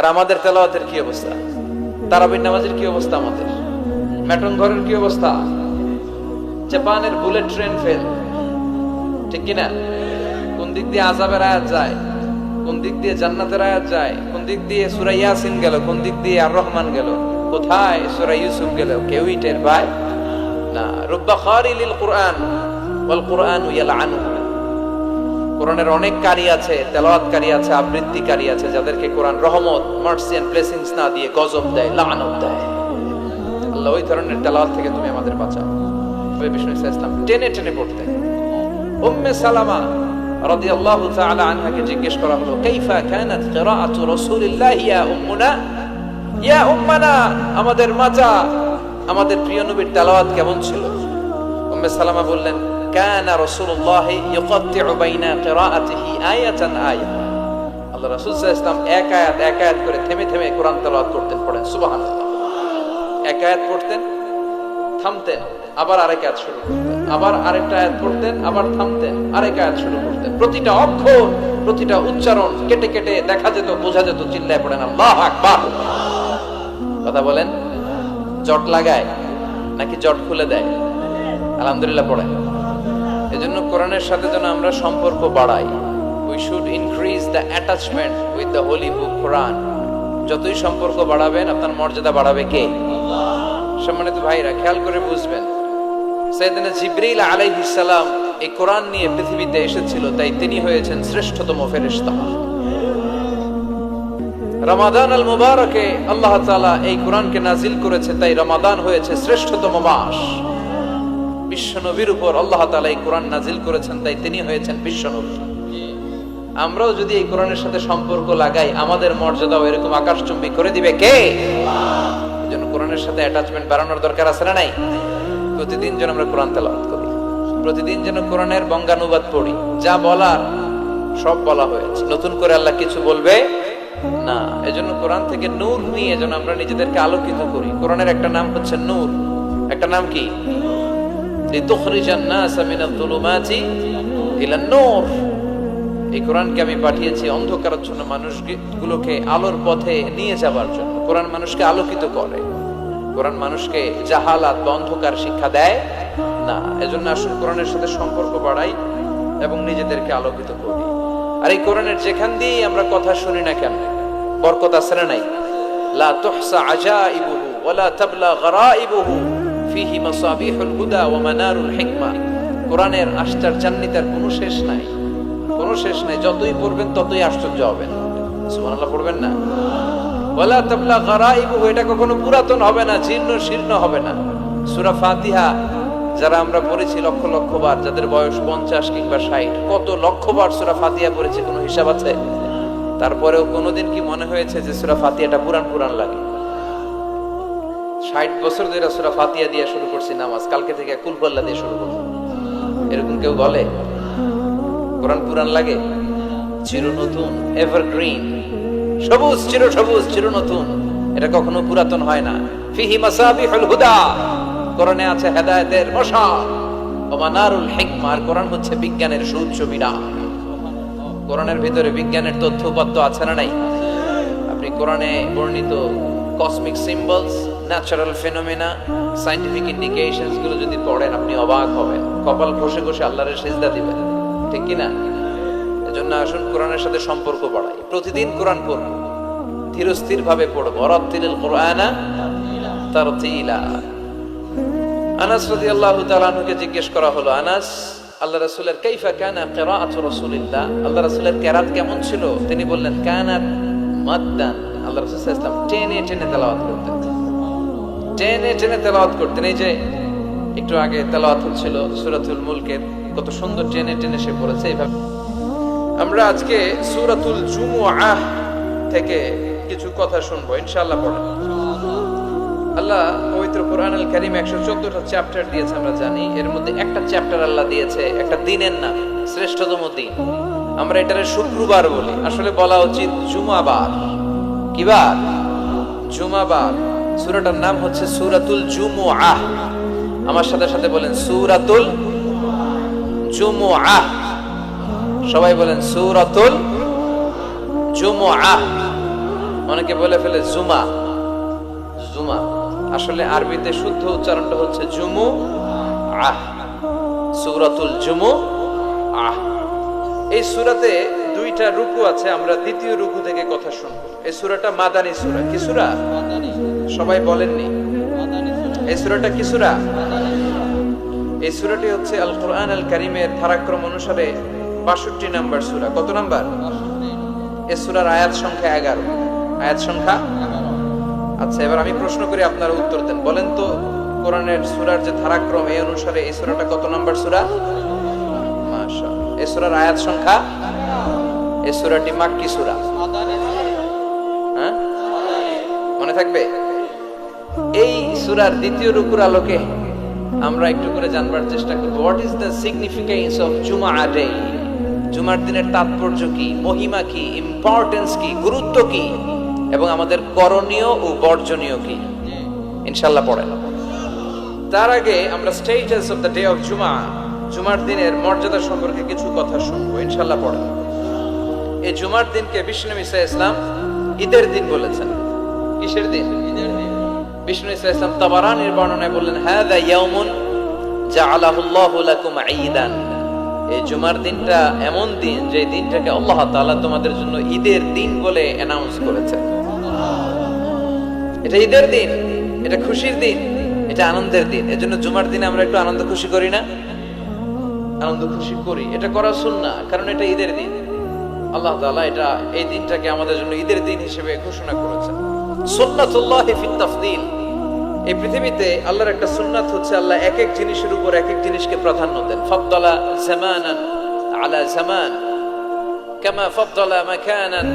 আর আমাদের তেলাওয়াতের কি অবস্থা? তারাবিন নামাজের কি অবস্থা আমাদের? ম্যাটন ঘরের কি অবস্থা? জাপানের বুলেট ট্রেন ফেল ঠিক কিনা? কোন দিক দিয়ে আজাবের আয়াত যায়? কোন দিক দিয়ে জান্নাতের আয়াত যায়? কোন দিক দিয়ে সুরা ইয়াসিন গেল? কোন দিক দিয়ে আর রহমান গেল? কোথায় সুরা ইউসুফ গেল? কেউই টের পায় না। রুব্বা খারিলিল কোরআন, ওয়াল কোরআন ইয়ালআনু কোরআনের অনেক কারি আছে তেলাওয়াতকারী আছে আবৃত্তিকারী আছে, যাদেরকে কোরআন রহমত মার্সি এন্ড ব্লেসিংস না দিয়ে গজব দেয়, লানত দেয়। আল্লাহ ওই ধরনের তেলাওয়াত থেকে তুমি আমাদের বাঁচাও। তবে বিষ্ণু ইসলাম টেনে টেনে পড়তেন। উম্মে সালামা রাদিয়াল্লাহু তাআলা আনহাকে জিজ্ঞেস করা হলো, কাইফা কানাত কিরাআতু রাসূলিল্লাহ ইয়া উম্মুনা? ইয়া উম্মানা, আমাদের মাতা আমাদের প্রিয় নবীর তেলাওয়াত কেমন ছিল? উম্মে সালামা বললেন কানা রাসূলুল্লাহ ইউকাত্তিউ বাইনা কিরাআতিহি আয়াতান আয়া আল্লাহ রাসূল সাল্লাল্লাহু এক আয়াত এক আয়াত করে থেমে থেমে কোরআন তেলাওয়াত করতেন, পড়েন, সুবহানাল্লাহ। এক আয়াত পড়তেন, থামতেন, আবার আরেক আয়াত শুরু করতেন, আবার আরেকটা আয়াত পড়তেন, আবার থামতেন, আরেক আয়াত শুরু করতেন। প্রতিটা অক্ষর প্রতিটা উচ্চারণ কেটে কেটে দেখা যেত, বোঝা যেত, চিল্লায় পড়েন, আল্লাহ আকবার। কথা বলেন? জট লাগায় নাকি জট খুলে দেয়? আলহামদুলিল্লাহ, পড়েন। এজন্য কোরআনের সাথে যেন আমরা সম্পর্ক বাড়াই। We should increase the attachment with the holy book Quran যতই সম্পর্ক বাড়াবেন, আপনার মর্যাদা বাড়াবে কে? সম্মানিত ভাইরা, খেয়াল করে বুঝবেন। সাইয়েদনা জিবরিল আলাইহিস সালাম এই কোরআন নিয়ে পৃথিবীতে এসেছিল, তাই তিনি হয়েছেন শ্রেষ্ঠতম ফেরেশতা। রমাদান আল মুবারকে আল্লাহ তাআলা এই কোরআনকে নাজিল করেছে, তাই রমাদান হয়েছে শ্রেষ্ঠতম মাস। বিশ্বনবীর উপর আল্লাহ তালা এই কোরআন নাজিল করেছেন, তাই তিনি হয়েছেন বিশ্বনবী। আমরাও যদি এই কোরআনের সাথে সম্পর্ক লাগাই, আমাদের মর্যাদাও এরকম আকাশচুম্বী করে দিবে কে? জন্য কোরআনের সাথে অ্যাটাচমেন্ট বাড়ানোর দরকার আছে না নাই? প্রতিদিন যেন আমরা কোরআন তেলাওয়াত করি। প্রতিদিন যেন কোরআনের বঙ্গানুবাদ পড়ি। যা বলার, সব বলা হয়েছে। নতুন করে আল্লাহ কিছু বলবে? না। এজন্য কোরআন থেকে নূর নিয়ে যেন আমরা নিজেদেরকে আলোকিত করি। কোরআনের একটা নাম হচ্ছে নূর। একটা নাম কি? এই কোরআনকে আমি পাঠিয়েছি আলোর পথে নিয়ে যাবার জন্য। মানুষকে আলোকিত করে। কোরআন মানুষকে জাহালাত বা অন্ধকার শিক্ষা দেয় না। এজন্য আসুন কোরআনের সাথে সম্পর্ক বাড়াই এবং নিজেদেরকে আলোকিত করি। আর এই কোরআনের যেখান দিয়ে আমরা কথা শুনি না কেন, বরকত না নাই? লা তুহসা আজাইবুহু ওয়ালা ফিহি মাসাবিহুল হুদা ওয়া মানারুল হিকমা। কোরআনের কোনো শেষ নাই। কোনো শেষ নাই, যতই পড়বেন ততই আশ্চর্য হবেন। সুবহানাল্লাহ, পড়বেন না? ওয়ালা তাবলা গরাইবুহু এটা কখনো পুরাতন হবে না, জীর্ণ শীর্ণ হবে না। সূরা ফাতিহা, যারা আমরা পড়েছি লক্ষ লক্ষ বার, যাদের বয়স পঞ্চাশ কিংবা ষাট, কত লক্ষ বার সুরা ফাতিহা পড়েছি, কোনো হিসাব আছে? তারপরেও কোনোদিন কি মনে হয়েছে যে সুরা ফাতিহাটা পুরান পুরান লাগে? ষাট বছর ধরে সুরা ফাতিহা দিয়ে শুরু করছি নামাজ, কালকে থেকে কুলপাল্লা দিয়ে শুরু করব। এরকম কেউ বলে? কোরআন পুরান লাগে? চির নতুন এভারগ্রিন সবুজ, চির সবুজ চির নতুন এটা কখনো পুরাতন হয় না। ফিহি মাসাবিহুল হুদা, কোরআনে আছে হেদায়েতের মশা। ওমানারুল হিকমা, আর কোরআন হচ্ছে বিজ্ঞানের সুউচ্চ বিরাট কোরআনের ভিতরে বিজ্ঞানের তথ্য উপাত্ত আছে না নাই? আপনি কোরআনে বর্ণিত cosmic symbols natural phenomena scientific ইন্ডিকেশনসগুলো যদি পড়েন, আপনি অবাক হবেন। কপাল ঘষে ঘষে আল্লাহরের সেজদা দিবেন। ঠিক কি না এজন্য আসুন কোরআনের সাথে সম্পর্ক বাড়াই। প্রতিদিন কোরআন ধীরস্থির ভাবে পড়ব। কোরআনা আনাস রাদিয়াল্লাহু তাআলা জিজ্ঞেস করা হলো, আনাস, আল্লাহ রাসূলের কাইফা কানা কিরাআতু রাসূলিল্লাহ? আল্লাহ রাসূলের কিরাত কেমন ছিল? তিনি বললেন, কানাত মাদ্দান। আল্লাহ রাসূল সাল্লাল্লাহু আলাইহি ওয়াসাল্লাম টেনে টেনে তেলাওয়াত করতেন। টেনে টেনে তেলাওয়াত করতেন। এই যে একটু আগে তেলাওয়াত হচ্ছিল সুরাতুল মুলকের, কত সুন্দর টেনে টেনে সে পড়েছে এইভাবে। আমরা আজকে সূরাতুল জুমুআহ থেকে কিছু কথা শুনব, ইনশাআল্লাহ পড়েন আল্লাহ পবিত্র কোরআন আল কারিম একশো চোদ্দটা চ্যাপ্টার দিয়েছে, আমরা জানি। এর মধ্যে একটা চ্যাপ্টার আল্লাহ দিয়েছে, একটা দিনের নাম, শ্রেষ্ঠতম দিন। আমরা এটারে শুক্রবার বলি। আসলে বলা উচিত জুমাবার। কি বার? জুমাবার। সূরাটার নাম হচ্ছে সূরাতুল জুমুআহ। আমার সাথে সাথে বলেন, সূরাতুল জুমুআহ। সবাই বলেন, সূরাতুল জুমুআহ। অনেকে বলে ফেলে, জুমা। জুমা। আসলে আরবিতে শুদ্ধ উচ্চারণটা হচ্ছে জুমু আহ সুরাতুল জুমু আহ এই সুরাতে দুইটা রুকু আছে, আমরা দ্বিতীয় রুকু থেকে কথা শুনব। এই সুরাটা মাদানী সুরা। কি সুরা। সবাই বলেননি। এই সুরাটা কি সুরা? এই সুরাটি হচ্ছে আল কোরআন আল কারিমের ধারাক্রম অনুসারে বাষট্টি নাম্বার সুরা। কত নাম্বার? এই সুরার আয়াত সংখ্যা এগারো। আয়াত সংখ্যা আচ্ছা এবার আমি প্রশ্ন করি আপনারা উত্তর দেন। বলেন তো, কোরআনের সুরার যে ধারাক্রম, এই অনুসারে এই সুরাটা কত নাম্বার সুরা? এই সুরার আয়াত সংখ্যা এই সুরাটি মাক্কি সুরা। হ্যাঁ? মনে থাকবে? এই সুরার দ্বিতীয় রুকুর আলোকে আমরা একটু করে জানবার চেষ্টা করব। What is the significance of Juma day জুমার দিনের তাৎপর্য কি? মহিমা কি? ইম্পর্টেন্স কি? গুরুত্ব কি? এবং আমাদের করণীয় ও বর্জনীয় কি? ইনশাল্লাহ পড়েন তার আগে আমরা status of the day of Juma জুমার দিনের মর্যাদা সম্পর্কে কিছু কথা শুনব। ইনশাল্লাহ পড়েন এই জুমার দিনকে বিষ্ণু ইসা ইসলাম ঈদের দিন বলেছেন। কিসের দিন ঈদের দিন? বিষ্ণু ইসলাম তাবারানির বর্ণনায় বললেন ঈদান। এই জুমার দিনটা এমন দিন যে দিনটাকে আল্লাহ তোমাদের জন্য ঈদের দিন বলে অ্যানাউন্স করেছেন এটা ঈদের দিন, এটা খুশির দিন, এটা আনন্দের দিন। এজন্য জুমার দিনে আমরা একটু আনন্দ খুশি করি না? আনন্দ খুশি করি। এটা করা সুন্নাহ, কারণ এটা ঈদের দিন। আল্লাহ তালা এটা এই দিনটাকে আমাদের জন্য ঈদের দিন হিসেবে ঘোষণা ফিত এই পৃথিবীতে আল্লাহর একটা সুন্নাত হচ্ছে আল্লাহ এক এক জিনিসের উপর এক এক জিনিসকে প্রাধান্য দেন। ফাদ্দালা জামানান আলা জামান, কামা ফাদ্দালা মাকানান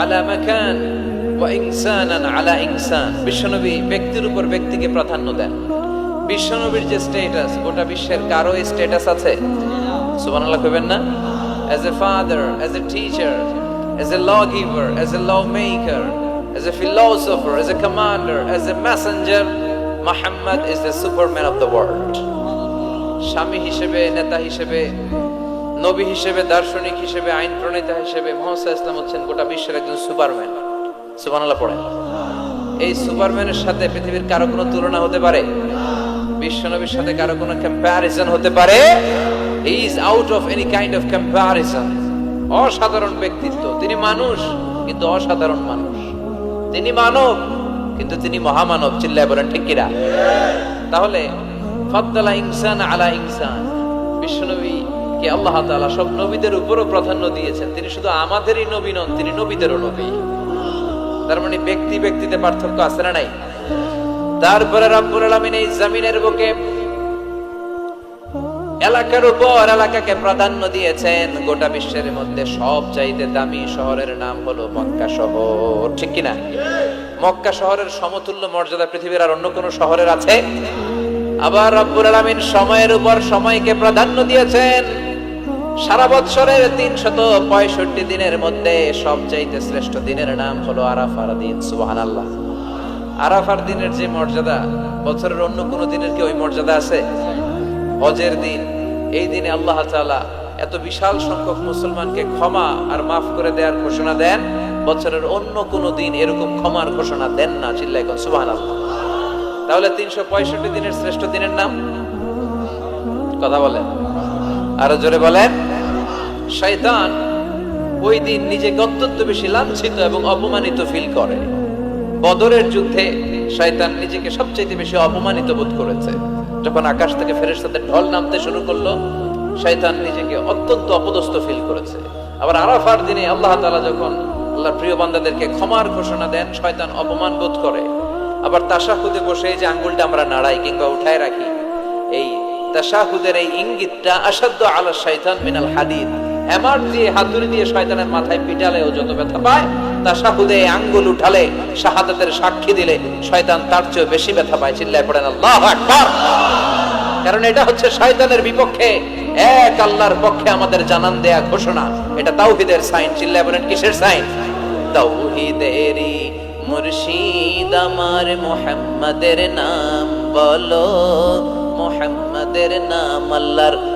আলা মাকান, ওয়া ইনসানান আলা ইনসান। বিশ্বনবী ব্যক্তির উপর ব্যক্তিকে প্রাধান্য দেন। বিশ্বনবীর যে স্ট্যাটাস গোটা বিশ্বের কারও স্ট্যাটাস আছে? সুবহানাল্লাহ কইবেন না? As a father, as a teacher, as a lawgiver, as a lawmaker, as a philosopher, as a commander, as a messenger, Muhammad is the superman of the world. স্বামী হিসেবে, নেতা হিসেবে, নবী হিসেবে, দার্শনিক হিসেবে, আইন প্রণেতা হিসেবে মোহাম্মদ ইসলাম হচ্ছেন গোটা বিশ্বের একজন সুপারম্যান। সুবহানাল্লাহ পড়েন। এই সুপারম্যানের সাথে পৃথিবীর কারও কোনো তুলনা হতে পারে? বিশ্বনবীর সাথে কারও কোনো কম্প্যারিজন হতে পারে? He is out of any kind of comparison অসাধারণ ব্যক্তিত্ব। তিনি মানুষ, কিন্তু অসাধারণ মানুষ। তিনি মানব, কিন্তু তিনি মহামানব। চিল্লায় বলেন, ঠিক কিরা তাহলে, ফাদ্দালা ইনসান আলা ইনসান। বিশ্বনবী কে আল্লাহ তাআলা সব নবীদের উপরও প্রাধান্য দিয়েছেন। তিনি শুধু আমাদেরই নবী নন, তিনি নবীদেরও নবী। তার মানে ব্যক্তি ব্যক্তিতে পার্থক্য আছে না নাই? তারপরে রব্বুল আলামিন এই জমিনের বুকে এলাকার উপর এলাকাকে প্রাধান্য দিয়েছেন গোটা বিশ্বের মধ্যে সব চাইতে দামি শহরের নাম হলো মক্কা শহর। ঠিক কিনা? মক্কা শহরের সমতুল্য মর্যাদা পৃথিবীর আর অন্য কোনো শহরের আছে? আবার রব্বুল আলামিন সময়ের উপর সময়কে প্রাধান্য দিয়েছেন। সারা বৎসরের তিনশত পঁয়ষট্টি দিনের মধ্যে সবচাইতে শ্রেষ্ঠ দিনের নাম হলো আরাফার দিন সুবাহান আল্লাহ আরাফার দিনের যে মর্যাদা, বছরের অন্য কোনো দিনের কি ওই মর্যাদা আছে? হজের দিন, এই দিনে আল্লাহ তাআলা এত বিশাল সংখ্যক মুসলমানকে ক্ষমা আর মাফ করে দেওয়ার ঘোষণা দেন। বছরের অন্য কোনো দিন এরকম ক্ষমার ঘোষণা দেন না চিল্লাই আল্লাহ তাহলে তিনশো পঁয়ষট্টি দিনের শ্রেষ্ঠ দিনের নাম? কথা বলেন। আরও জোরে বলেন। শয়তান ওই দিন নিজেকে অত্যন্ত বেশি লাঞ্ছিত এবং অপমানিত ফিল করে। বদরের যুদ্ধে শয়তান নিজেকে সবচেয়ে বেশি অপমানিত বোধ করেছে। যখন আকাশ থেকে ফেরেশতাদের ঢল নামতে শুরু করল, শয়তান নিজেকে অত্যন্ত অপদস্থ ফিল করেছে। আবার আরাফার দিনে আল্লাহ তাআলা যখন আল্লাহর প্রিয় বান্দাদেরকে ক্ষমার ঘোষণা দেন, শয়তান অপমান বোধ করে। আবার তাশাহুদে বসে যে আঙ্গুলটা আমরা নাড়াই কিংবা উঠায় রাখি, এই তাশাহুদের এই ইঙ্গিতটা আসাধ্য আলা শয়তান মিনাল হাদিদ। এমার দিয়ে হাতুড়ি দিয়ে শয়তানের মাথায় পিটালে ও যত ব্যথা পায়, তাশাহুদে এই আঙ্গুল উঠালে, শাহাদাতের সাক্ষী দিলে শয়তান তার চেয়ে বেশি ব্যথা পায়। চিল্লায় পড়েন, আল্লাহু আকবার! কারণ এটা হচ্ছে শয়তানের বিপক্ষে। এক আল্লাহর পক্ষে আমাদের জানান দেয়া ঘোষণা। এটা তাওহীদের সাইন। চিল্লায় বলেন কিসের সাইন? তাওহীদেরই মুর্শিদ আমার মোহাম্মদের নাম বলো। মোহাম্মদের নাম আল্লাহর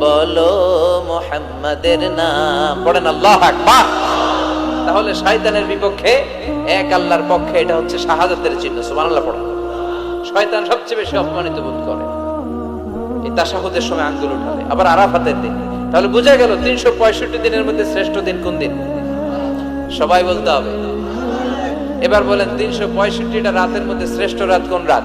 বলো মোহাম্মদের নাম। পড়েন আল্লাহ আকবার। তাহলে শয়তানের বিপক্ষে এক আল্লাহর পক্ষে এটা হচ্ছে শাহাদাতের চিহ্ন। সুবহানাল্লাহ পড়েন। শয়তান সবচেয়ে বেশি অপমানিত বোধ করে। এই তাশাহুদের সময় আঙ্গুল উঠালে। আবার আরাফাতের দিন। তাহলে বোঝা গেল তিনশো পঁয়ষট্টি দিনের মধ্যে শ্রেষ্ঠ দিন কোন দিন? সবাই বলতে হবে। এবার বলেন তিনশো পঁয়ষট্টিটা রাতের মধ্যে শ্রেষ্ঠ রাত কোন রাত?